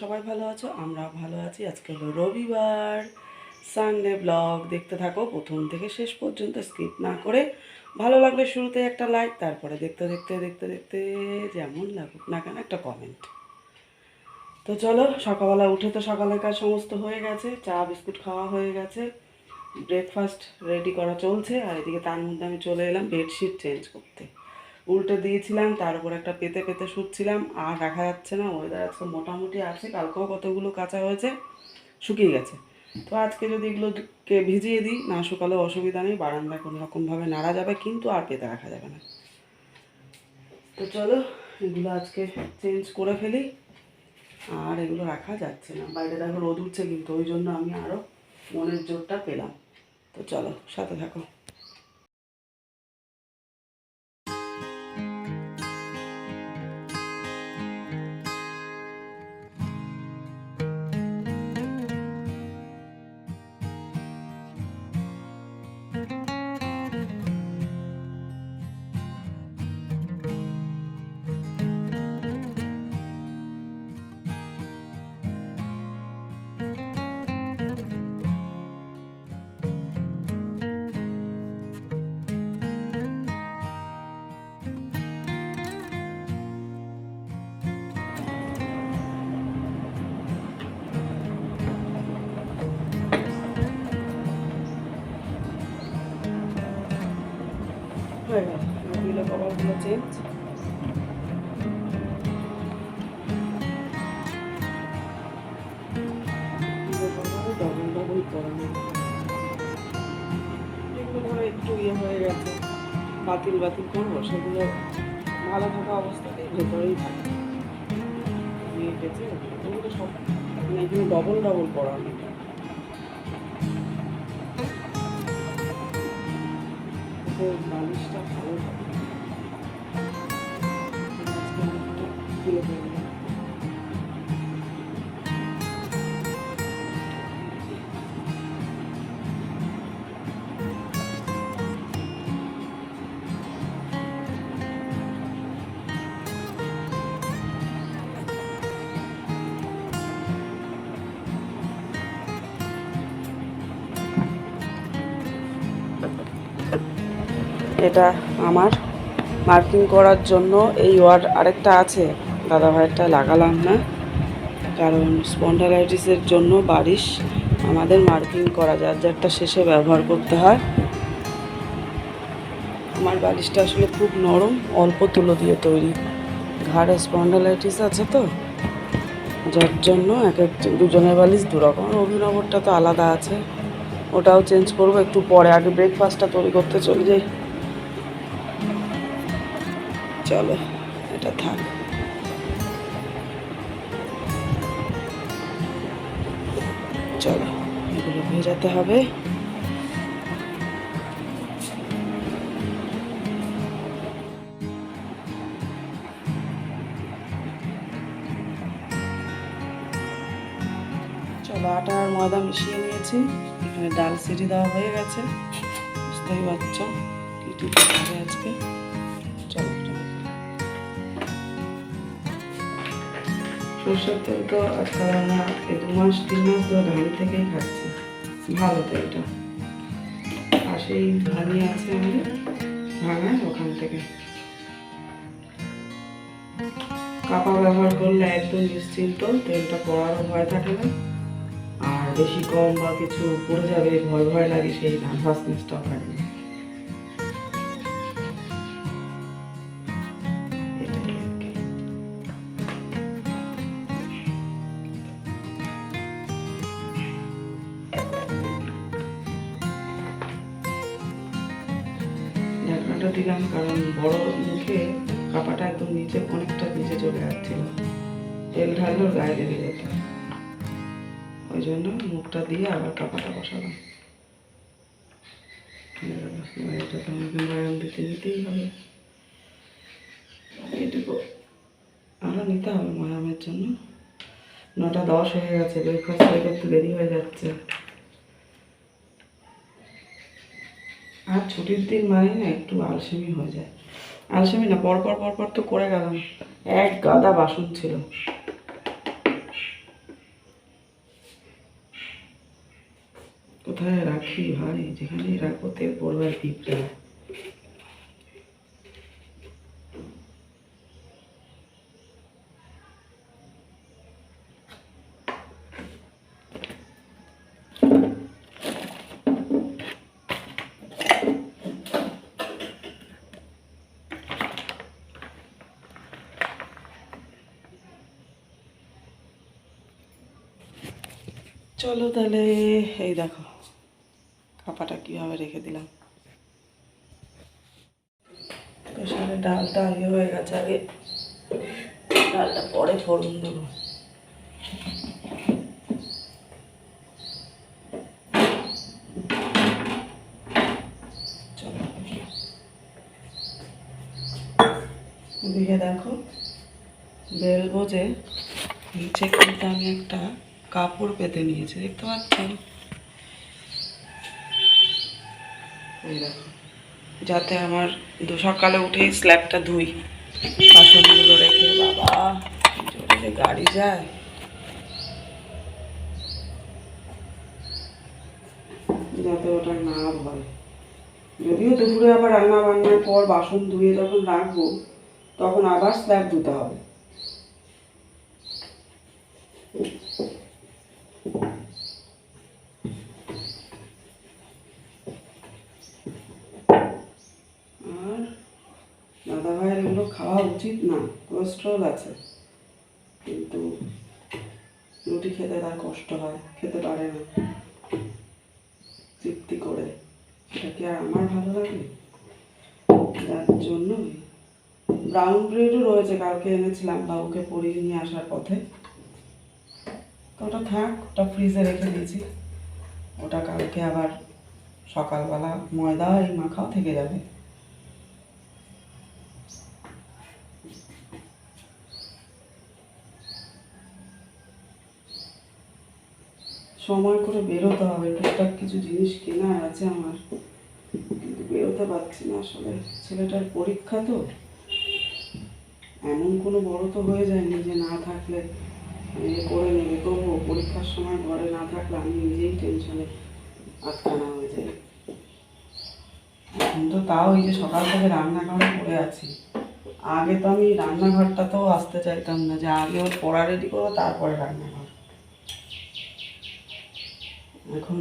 সবাই ভালো আছো? আমরা ভালো আছি। আজকে হলো রবিবার। সানডে ব্লগ দেখতে থাকো। প্রথম থেকে শেষ পর্যন্ত স্কিপ না করে ভালো লাগলে শুরুতে একটা লাইক তারপরে দেখতে দেখতে দেখতে দেখতে যেমন লাগুক না কেন একটা কমেন্ট তো চলো, সকালবেলা উঠে তো সকালের কাজ সমস্ত হয়ে গেছে। চা, বিস্কুট খাওয়া হয়ে গেছে। ব্রেকফাস্ট রেডি করা চলছে। আর এদিকে তার মধ্যে আমি চলে এলাম বেডশিট চেঞ্জ করতে। উল্টে দিয়েছিলাম, তার উপর একটা পেতে পেতে শুচ্ছিলাম, আর রাখা যাচ্ছে না ওয়েদার আজকে মোটামুটি আছে, কালকেও কতগুলো কাঁচা হয়েছে, শুকিয়ে গেছে। তো আজকে যদি এগুলোকে ভিজিয়ে দিই, না শুকালে অসুবিধা নেই বারান্দায় কোনো রকমভাবে নাড়া যাবে, কিন্তু আর পেতে রাখা যাবে না। তো চলো, এগুলো আজকে চেঞ্জ করে ফেলি, আর এগুলো রাখা যাচ্ছে না। বাইরে দেখো রোদ উঠছে কিন্তু, ওই জন্য আমি আরও মনের জোরটা পেলাম। তো চলো, সাথে থাকো। চেঞ্জ ডবল ধরো একটু ইয়ে হয়ে গেছে। বাতিল বাতিল করব, সেগুলো ভালো থাকা অবস্থাতেই ভেতরেই থাকে। নিয়ে সব ডবল ডবল পরানো তো বালিশটা ভালো হবে এটা আমার মার্কিং করার জন্য এই ওয়ার্ড আরেকটা আছে। দাদা ভাইয়েরটা লাগালাম না, কারণ স্পন্ডালাইটিসের জন্য বারিশ আমাদের মার্কিং করা, যার যারটা শেষে ব্যবহার করতে হয়। আমার বালিশটা আসলে খুব নরম, অল্প তুলো দিয়ে তৈরি। ঘাড়ে স্পন্ডালাইটিস আছে তো, যার জন্য এক এক দুজনের বালিশ দু রকম আর অভিনবরটা তো আলাদা আছে, ওটাও চেঞ্জ করব, একটু পরে আগে ব্রেকফাস্টটা তৈরি করতে চলে যাই চলো, এটা থাক। চলো, এগুলো ভেজাতে হবে। চলো, আটা আর ময়দা মিশিয়ে নিয়েছি। এখানে ডাল সিটি দেওয়া হয়ে গেছে। বুঝতেই পারছ কি আজকে। সরষের তেল দু মাস, তিন মাস ধরে ধান থেকেই খাচ্ছি। ভালো তেলটা পাশেই ধানি আছে আমাদের। ওখান থেকে। কাপা ব্যবহার করলে একদম নিশ্চিন্ত, তেলটা পড়ারও ভয় থাকে না। আর বেশি কম বা কিছু পড়ে যাবে, ভয় ভয় লাগে সেই নার্ভাসনেসটাও থাকে না। নিচে অনেকটা নিচে চলে যাচ্ছিল। তেল ঢাললেও গায়ে লেগে যেত ওই জন্য মুখটা দিয়ে আবার কাপাটা বসালাম। এটা তো আমাকে ময়াম দিতে নিতেই হবে এটুকু আরও নিতে হবে ময়ামের জন্য। নটা দশ হয়ে গেছে ব্রেকফাস্ট করতে দেরি হয়ে যাচ্ছে। আর ছুটির দিন মানে না, একটু আলসেমি হয়ে যায়। আলসেমি না পরপর পরপর তো করে গেলাম। এক গাদা বাসন ছিল। কোথায় রাখি ভাই? যেখানে রাখো তেল পড়বে আর পিঁপড়ে। চলো তাহলে, এই দেখো, কাপাটা কীভাবে রেখে দিলাম। প্রেশারে ডালটা ইয়ে হয়ে গেছে, আগে ডালটা পরে ফোড়ন দেবো। চলো দেখো, বেলবো যে নিচে কিন্তু আমি একটা কাপড় পেতে নিয়েছে, দেখতে পাচ্ছেন? যাতে আমার দু সকালে উঠেই স্ল্যাবটা ধুই। বাসনগুলো রেখে, বাবা জোরে গাড়ি যায়। যাতে ওটা না ভয় যদিও দুপুরে আবার রান্না বান্নার পর বাসন ধুয়ে যখন রাখব, তখন আবার স্ল্যাব ধুতে হবে আর দাদা ভাইয়ের এগুলো খাওয়া উচিত না কোলেস্ট্রল আছে। কিন্তু রুটি খেতে তার কষ্ট হয়, খেতে পারে না। তৃপ্তি করে। সেটা কি আর আমার ভালো লাগে? যার জন্য ব্রাউন ব্রেডও রয়েছে, কালকে এনেছিলাম বাবুকে পরিয়ে নিয়ে আসার পথে। তো ওটা থাক, ওটা ফ্রিজে রেখে দিয়েছি। ওটা কালকে আবার সকালবেলা ময়দা এই মাখাও থেকে যাবে। সময় করে বেরোতে হবে। টুকটাক কিছু জিনিস কেনা আছে আমার। কিন্তু বেরোতে পারছি না আসলে। ছেলেটার পরীক্ষা তো। এমন কোনো বড় তো হয়ে যায়নি যে না থাকলে আমি করে নেবে তবুও পরীক্ষার সময় ঘরে না থাকলে আমি নিজেই টেনশনে আটকানা হয়ে যাই। এখন তো তাও এই যে সকাল থেকে রান্নাঘরে পড়ে আছি। আগে তো আমি রান্নাঘরটাতেও আসতে চাইতাম না। যে আগে ওর পড়া রেডি করব তারপরে রান্নাঘর। এখন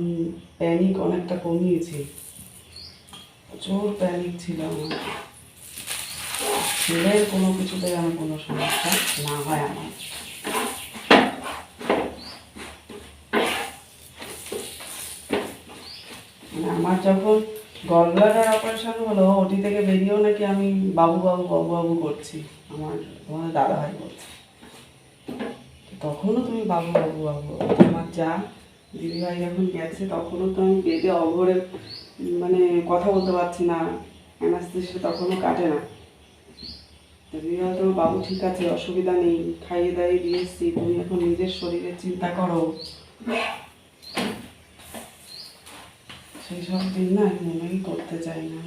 প্যানিক অনেকটা কমিয়েছি। প্রচুর প্যানিক ছিল আমার। ছেলের কোনো কিছুতে আমার কোনো সমস্যা না হয় আমার। মানে আমার যখন গলব্লাডার অপারেশন হলো, ওটি থেকে বেরিয়েও নাকি আমি বাবু বাবু বাবু বাবু করছি। আমার তোমাদের দাদা ভাই করছে তখনও তুমি বাবু বাবু বাবু বাবু। আমার যা দিদিভাই যখন গেছে, তখনও তো আমি বেডে অঘরে মানে কথা বলতে পারছি না। অ্যানাস্থেসিয়া তখনও কাটে না। তো দিদিভাই তোমার বাবু, ঠিক আছে, অসুবিধা নেই, খাইয়ে দাইয়ে দিয়ে এসছি। তুমি এখন নিজের শরীরের চিন্তা করো। সেই সব দিন না মনেই করতে চাই না।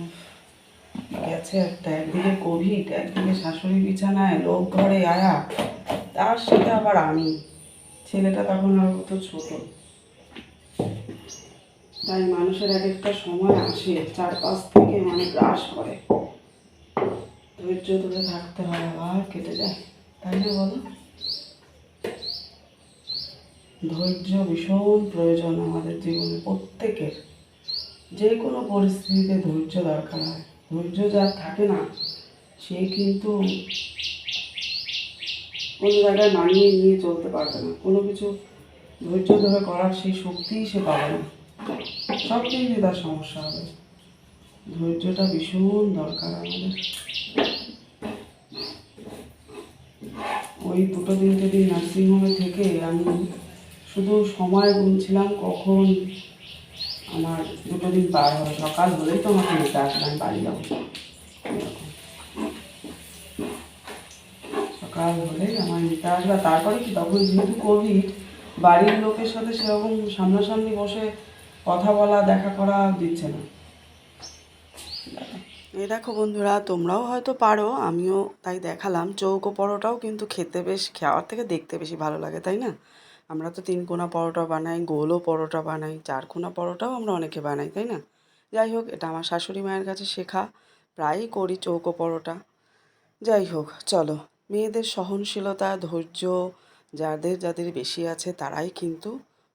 গেছে একটা, একদিকে কোভিড একদিকে শাশুড়ি বিছানায়, লোক ঘরে আয়া, তার সাথে আবার আমি। ছেলেটা তখন আর তো ছোট। তাই মানুষের এক একটা সময় আসে, চারপাশ থেকে মানে গ্রাস করে। ধৈর্য ধরে থাকতে হয় আবার, কেটে যায়। তাই না বলো? ধৈর্য ভীষণ প্রয়োজন আমাদের জীবনে, প্রত্যেকের। যে কোনো পরিস্থিতিতে ধৈর্য দরকার হয়। ধৈর্য যার থাকে না, সে কিন্তু কোনো জায়গায় মানিয়ে নিয়ে চলতে পারবে না। কোনো কিছু ধৈর্য ধরে করার সেই শক্তিই সে পাবে না। সব কিছুই তার সমস্যা হবে। ধৈর্যটা ভীষণ দরকার আমাদের। ওই দুটো দিন নার্সিংহোমে থেকে আমি শুধু সময় গুনছিলাম কখন আমার দুটো দিন পার হবে। সকাল হলেই তো আমাকে নিতে আসবে, আমি বাড়ি যাব। সকাল হলেই আমার নিতে আসবে। তারপরে কি? তখন যেহেতু কোভিড বাড়ির লোকের সাথে সেরকম সামনাসামনি বসে কথা বলা, দেখা করা দিচ্ছে না। এই দেখো বন্ধুরা, তোমরাও হয়তো পারো, আমিও তাই দেখালাম। চৌকো পরোটাও কিন্তু খেতে বেশ, খাওয়ার থেকে দেখতে বেশি ভালো লাগে, তাই না? আমরা তো তিন কোনা পরোটা বানাই, গোলও পরোটা বানাই, চার কোনা পরোটাও আমরা অনেকে বানাই, তাই না? যাই হোক, এটা আমার শাশুড়ি মায়ের কাছে শেখা, প্রায়ই করি চৌকো পরোটা। যাই হোক, চলো। মেয়েদের সহনশীলতা, ধৈর্য যাদের যাদের বেশি আছে তারাই কিন্তু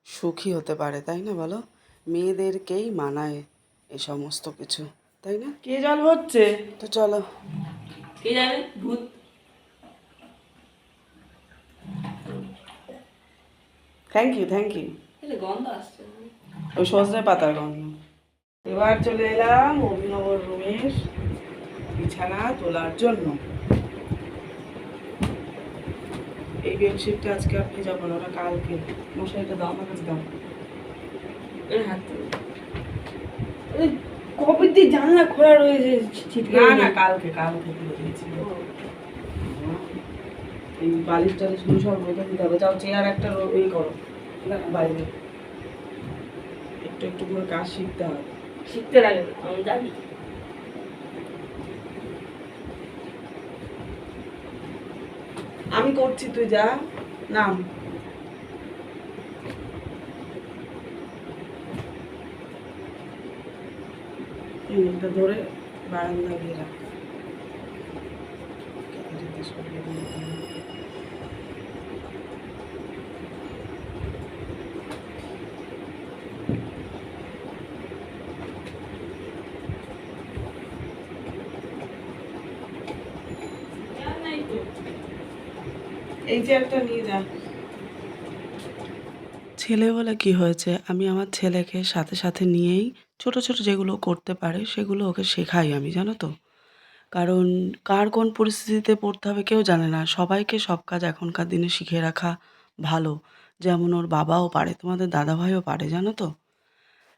সুখী হতে পারে তাই না বলো? মেয়েদেরকেই মানায় এই সমস্ত কিছু তাই না? কে জল হচ্ছে তো চলো। কে জানে ভূত। থ্যাংক ইউ থ্যাংক ইউ গন্ধ আসছে ওই সজনে পাতার গন্ধ। এবার চলে এলাম অভিনবর রুমের বিছানা তোলার জন্য। এই বেডশিটটা আজকে আপনি যাবেন ওটা কালকে। মশারিটা দাও আমার কাছে দাও। হাত কবে দিয়ে জানলা খোলা রয়েছে ছিটকে না না কালকে কালকে তুলে দিয়েছি। এই বালিশ সব দিতে হবে। যাও চেয়ার একটা এই করো। না বাইরে। একটু একটু করে কাজ শিখতে হবে। শিখতে লাগে আমি জানি আমি করছি তুই যা নাম। ধরে বারান্দা দিয়ে রাখ ক্যামেরাতে সরিয়ে দিতে হবে। ছেলে বলে কি হয়েছে? আমি আমার ছেলেকে সাথে সাথে নিয়েই ছোট ছোট যেগুলো করতে পারে, সেগুলো ওকে শেখাই আমি, জানো তো। কারণ কার কোন পরিস্থিতিতে পড়তে হবে কেউ জানে না। সবাইকে সব কাজ এখনকার দিনে শিখে রাখা ভালো। যেমন ওর বাবাও পারে, তোমাদের দাদাভাইও পারে, জানো তো।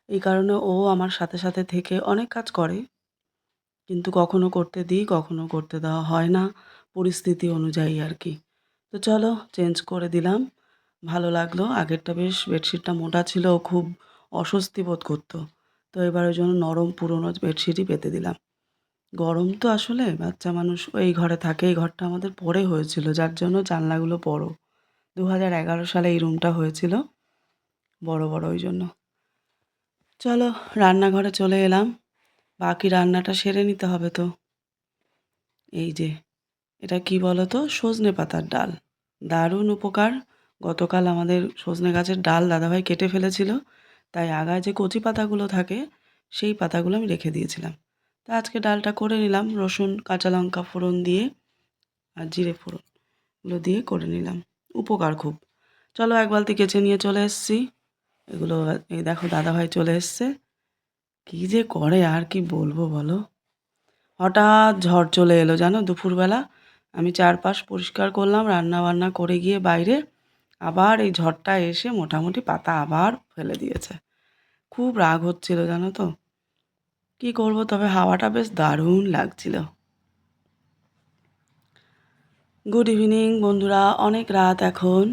এই কারণে ও আমার সাথে সাথে থেকে অনেক কাজ করে। কিন্তু কখনো করতে দিই, কখনো করতে দেওয়া হয় না। পরিস্থিতি অনুযায়ী আর কি। তো চলো চেঞ্জ করে দিলাম। ভালো লাগল। আগেরটা বেশ বেডশিটটা মোটা ছিল খুব অস্বস্তি বোধ করতো। তো এবার ওই জন্য নরম পুরোনো বেডশিটই পেতে দিলাম। গরম তো আসলে, বাচ্চা মানুষ এই ঘরে থাকে, এই ঘরটা আমাদের পরে হয়েছিল, যার জন্য জানলাগুলো বড়। দু হাজার এগারো সালে এই রুমটা হয়েছিল, বড় বড় ওই জন্য। চলো রান্নাঘরে চলে এলাম। বাকি রান্নাটা সেরে নিতে হবে তো। এই যে এটা কি বলো তো সজনে পাতার ডাল। দারুণ উপকার। গতকাল আমাদের সজনে গাছের ডাল দাদাভাই কেটে ফেলেছিল। তাই আগায় যে কচি পাতাগুলো থাকে, সেই পাতাগুলো আমি রেখে দিয়েছিলাম। তা আজকে ডালটা করে নিলাম, রসুন, কাঁচা লঙ্কা ফোড়ন দিয়ে আর জিরে ফোড়ন এগুলো দিয়ে করে নিলাম। উপকার খুব। চলো এক বালতি কেচে নিয়ে চলে এসেছি। এগুলো এই দেখো দাদাভাই চলে এসছে। কী যে করে আর কি বলব বলো? হঠাৎ ঝড় চলে এলো জানো দুপুরবেলা। আমি চারপাশ পরিষ্কার করলাম রান্না বান্না করে গিয়ে বাইরে আবার এই ঝড়টা এসে মোটামুটি পাতা আবার ফেলে দিয়েছে। খুব রাগ হচ্ছিল, জানো তো। কি করব, তবে হাওয়াটা বেশ দারুণ লাগছিল। গুড ইভিনিং বন্ধুরা। অনেক রাত এখন।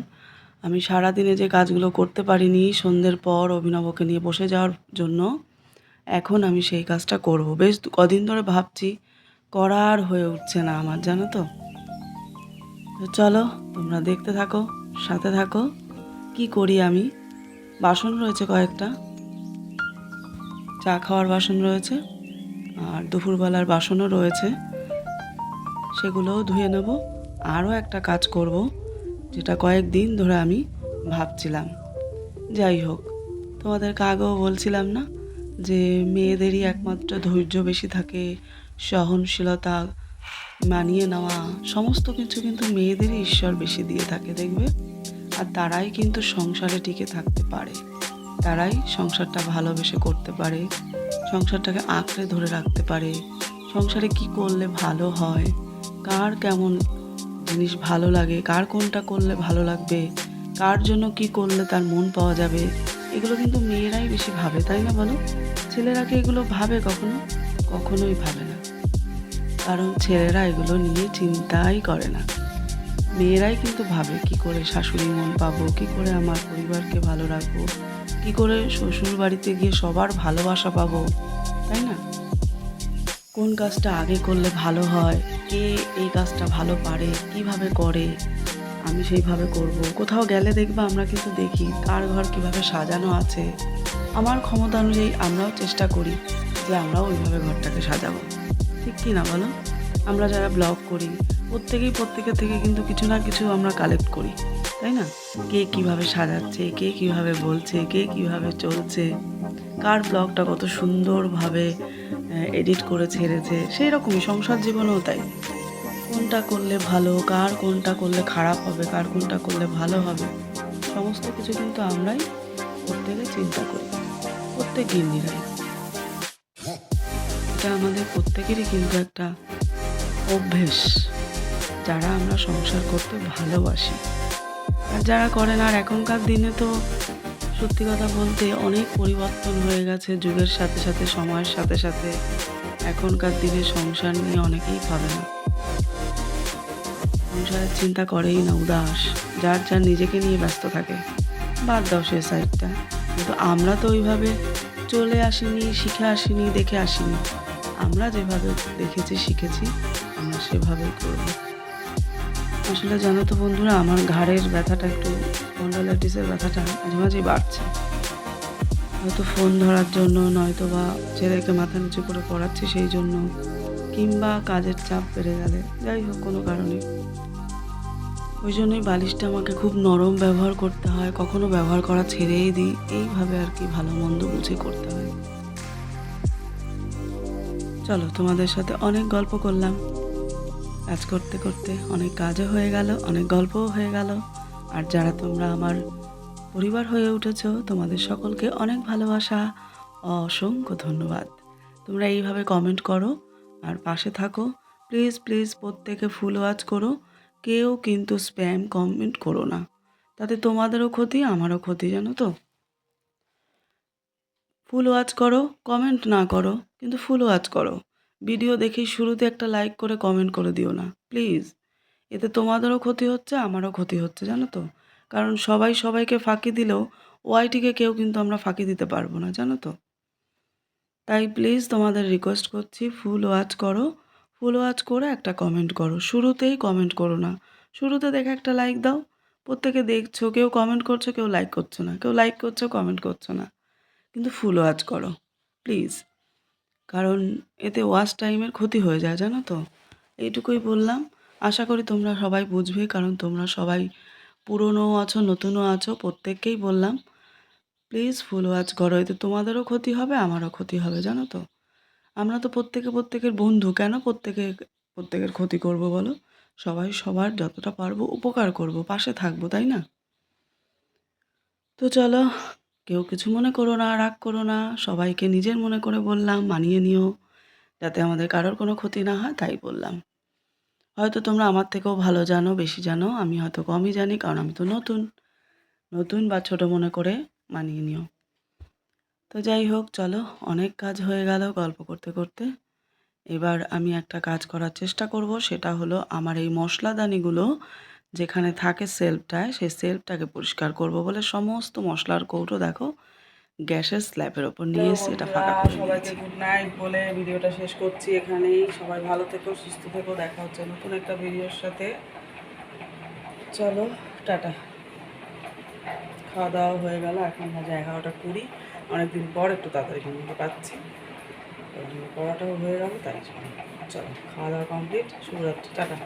আমি সারা দিনে যে কাজগুলো করতে পারিনি, সন্ধ্যের পর অভিনবকে নিয়ে বসে যাওয়ার জন্য, এখন আমি সেই কাজটা করব। বেশ কদিন ধরে ভাবছি, করার হয়ে উঠছে না আমার, জানো তো। তো চলো, তোমরা দেখতে থাকো, সাথে থাকো। কি করি আমি? বাসন রয়েছে কয়েকটা। চা খাওয়ার বাসন রয়েছে, আর দুপুরবেলার বাসনও রয়েছে। সেগুলোও ধুয়ে নেব। আরও একটা কাজ করব, যেটা কয়েকদিন ধরে আমি ভাবছিলাম। যাই হোক, তোমাদেরকে আগেও বলছিলাম না যে মেয়েদেরই একমাত্র ধৈর্য বেশি থাকে, সহনশীলতা মানিয়ে নেওয়া, সমস্ত কিছু কিন্তু মেয়েদেরই ঈশ্বর বেশি দিয়ে থাকে, দেখবে? আর তারাই কিন্তু সংসারে টিকে থাকতে পারে। তারাই সংসারটা ভালোবেসে করতে পারে, সংসারটাকে আঁকড়ে ধরে রাখতে পারে। সংসারে কি করলে ভালো হয়? কার কেমন জিনিস ভালো লাগে? কার কোনটা করলে ভালো লাগবে? কার জন্য কি করলে তার মন পাওয়া যাবে? এগুলো কিন্তু মেয়েরাই বেশি ভাবে, তাই না বলো? ছেলেরা কি এগুলো ভাবে কখনো? কখনোই ভাবে না। কারণ ছেলেরা এগুলো নিয়ে চিন্তাই করে না। মেয়েরাই কিন্তু ভাবে, কি করে শাশুড়ি মন পাবো? কি করে আমার পরিবারকে ভালো রাখব? কি করে শ্বশুর বাড়িতে গিয়ে সবার ভালোবাসা পাবো? তাই না? কোন কাজটা আগে করলে ভালো হয়? কে এই কাজটা ভালো পারে? কীভাবে করে? আমি সেইভাবে করব। কোথাও গেলে দেখবা আমরা কিন্তু দেখি কার ঘর কীভাবে সাজানো আছে। আমার ক্ষমতা অনুযায়ী আমরাও চেষ্টা করি যে আমরাও ওইভাবে ঘরটাকে সাজাবো। ঠিক কি না বলো? আমরা যারা ব্লগ করি, প্রত্যেকেই প্রত্যেকের থেকে কিন্তু কিছু না কিছু আমরা কালেক্ট করি, তাই না? কে কীভাবে সাজাচ্ছে, কে কীভাবে বলছে, কে কীভাবে চলছে, কার ব্লগটা কত সুন্দরভাবে এডিট করে ছেড়েছে সেই রকমই সংসার জীবনেও তাই। কোনটা করলে ভালো, কার কোনটা করলে খারাপ হবে, কার কোনটা করলে ভালো হবে, সমস্ত কিছু কিন্তু আমরাই প্রত্যেকে চিন্তা করি, প্রত্যেক গিন্নিরাই এটা আমাদের প্রত্যেকেরই কিন্তু একটা অভ্যেস, যারা আমরা সংসার করতে ভালোবাসি। আর যারা করেন, আর এখনকার দিনে তো সত্যি কথা বলতে অনেক পরিবর্তন হয়ে গেছে যুগের সাথে সাথে, সময়ের সাথে সাথে। এখনকার দিনে সংসার নিয়ে অনেকেই ভাবে না। সংসারের চিন্তা করেই না, উদাস। যার যার নিজেকে নিয়ে ব্যস্ত থাকে, বাদ দাও সে সাইডটা কিন্তু আমরা তো ওইভাবে চলে আসিনি, শিখে আসিনি, দেখে আসিনি। আমরা যেভাবে দেখেছি, শিখেছি, আমরা সেভাবেই করব। আসলে জানো তো বন্ধুরা, আমার ঘাড়ের ব্যথাটা একটু স্পন্ডালাইটিসের ব্যথাটা মাঝে মাঝেই বাড়ছে। হয়তো ফোন ধরার জন্য নয়তো বা ছেলেকে মাথা নিচু করে পড়াচ্ছি সেই জন্য, কিংবা কাজের চাপ বেড়ে গেলে, যাই হোক কোনো কারণে। ওই জন্যই বালিশটা আমাকে খুব নরম ব্যবহার করতে হয়, কখনো ব্যবহার করা ছেড়েই দিই, এইভাবে আর কি ভালো মন্দ বুঝে করতে হয়। চলো, তোমাদের সাথে অনেক গল্প করলাম। কাজ করতে করতে অনেক কাজও হয়ে গেল, অনেক গল্পও হয়ে গেল। আর যারা তোমরা আমার পরিবার হয়ে উঠেছো, তোমাদের সকলকে অনেক ভালোবাসা, অসংখ্য ধন্যবাদ। তোমরা এইভাবে কমেন্ট করো আর পাশে থাকো। প্লিজ প্লিজ প্রত্যেকে ফুল ওয়াচ করো। কেউ কিন্তু স্প্যাম কমেন্ট করো না। তাতে তোমাদেরও ক্ষতি, আমারও ক্ষতি, জানো তো? ফুল ওয়াচ করো কমেন্ট না করো, কিন্তু ফুল ওয়াচ করো। ভিডিও দেখেই শুরুতে একটা লাইক করে কমেন্ট করে দিও না প্লিজ এতে তোমাদেরও ক্ষতি হচ্ছে, আমারও ক্ষতি হচ্ছে, জানো তো? কারণ সবাই সবাইকে ফাঁকি দিলেও ওয়াইটিকে কেউ কিন্তু আমরা ফাঁকি দিতে পারব না, জানো তো? তাই প্লিজ তোমাদের রিকোয়েস্ট করছি, ফুল ওয়াচ করো, ফুল ওয়াচ করে একটা কমেন্ট করো। শুরুতেই কমেন্ট করো না, শুরুতে দেখে একটা লাইক দাও। প্রত্যেকে দেখছ, কেউ কমেন্ট করছ, কেউ লাইক করছ না, কেউ লাইক করছ কমেন্ট করছ না। কিন্তু ফুল ওয়াচ করো প্লিজ কারণ এতে ওয়াচ টাইমের ক্ষতি হয়ে যায়, জানো তো? এইটুকুই বললাম। আশা করি তোমরা সবাই বুঝবে, কারণ তোমরা সবাই পুরনো আছো, নতুনও আছো, প্রত্যেককেই বললাম। প্লিজ ফুল ওয়াচ করো, এতে তোমাদেরও ক্ষতি হবে, আমারও ক্ষতি হবে, জানো তো? আমরা তো প্রত্যেকে প্রত্যেকের বন্ধু, কেন প্রত্যেকে, প্রত্যেকের ক্ষতি করব বলো? সবাই সবার যতটা পারব উপকার করব, পাশে থাকব, তাই না? তো চলো কেউ কিছু মনে করো না, রাগ করো না, সবাইকে নিজের মনে করে বললাম, মানিয়ে নিও, যাতে আমাদের কারোর কোনো ক্ষতি না হয়, তাই বললাম। হয়তো তোমরা আমার থেকেও ভালো জানো, বেশি জানো, আমি হয়তো কমই জানি, কারণ আমি তো নতুন। নতুন বা ছোট মনে করে মানিয়ে নিও। তো যাই হোক, চলো, অনেক কাজ হয়ে গেল গল্প করতে করতে। এবার আমি একটা কাজ করার চেষ্টা করব, সেটা হলো আমার এই মশলাদানিগুলো যেখানে থাকে সেলফটায় সেই সেলফটাকে পরিষ্কার করব বলে সমস্ত মশলার কৌটো দেখো গ্যাসের স্ল্যাবের ওপর নিয়ে এসে এটা ফাঁকা করে সবাইকে গুড নাইট বলে ভিডিওটা শেষ করছি এখানেই। সবাই ভালো থেকো সুস্থ থেকো দেখা হচ্ছে নতুন একটা ভিডিওর সাথে। চলো টাটা। খাওয়া দাওয়া হয়ে গেল এখন বাজে এগারোটা কুড়ি। অনেকদিন পর একটু তাড়াতাড়ি ঘুমোতে পাচ্ছি। পড়াটাও হয়ে গেল তাই চলো। খাওয়া দাওয়া কমপ্লিট শুভরাত্রি টাটা।